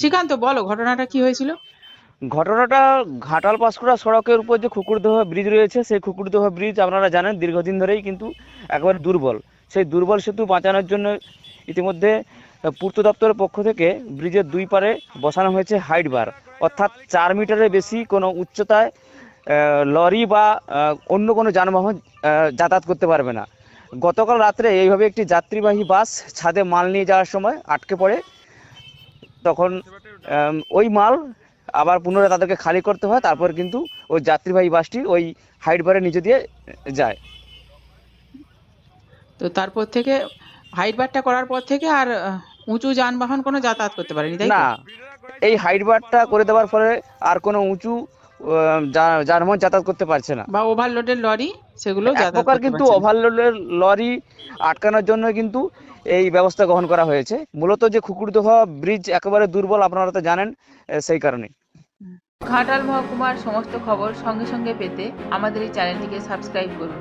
শ্রীকান্ত, বলো, ঘটনাটা কি হয়েছিল? ঘটনাটা ঘাটাল পাঁশকুড়া সড়কের উপর যে কুকুরদোহা ব্রিজ রয়েছে, সেই কুকুরদোহা ব্রিজ আপনারা জানেন দীর্ঘদিন ধরেই কিন্তু একেবারে দুর্বল। সেই দুর্বল সেতু বাঁচানোর জন্য ইতিমধ্যে পূর্ত দপ্তরের পক্ষ থেকে ব্রিজের দুই পারে বসানো হয়েছে হাইট বার। অর্থাৎ চার মিটারের বেশি কোনো উচ্চতায় লরি বা অন্য কোনো যানবাহন যাতায়াত করতে পারবে না। গতকাল রাত্রে এইভাবে একটি যাত্রীবাহী বাস ছাদে মাল নিয়ে যাওয়ার সময় আটকে পড়ে তখন ওই মাল আবার পুনরায় তাদেরকে খালি করতে হয় তারপর কিন্তু ওই যাত্রীবাহী বাসটি ওই হাইট বারের নিচে দিয়ে যায় তো তারপর থেকে হাইট বারটা করার পর থেকে আর উঁচু যানবাহন কোনো যাতায়াত করতে পারেনি তাই? না এই হাইট বারটা করে দেওয়ার ফলে আর কোনো উঁচু যানবাহন যাতায়াত করতে পারছে না। বা ওভারলোডের লরি সেগুলো প্রকার কিন্তু ওভারলোডের লরি আটকানোর জন্য কিন্তু এই ব্যবস্থা গ্রহণ করা হয়েছে। মূলত যে কুকুরদোহা ব্রিজ একেবারে দুর্বল আপনারা তো জানেন সেই কারণে। ঘাটাল মহকুমার সমস্ত খবর সঙ্গে সঙ্গে পেতে আমাদের এই চ্যানেলটিকে সাবস্ক্রাইব করুন।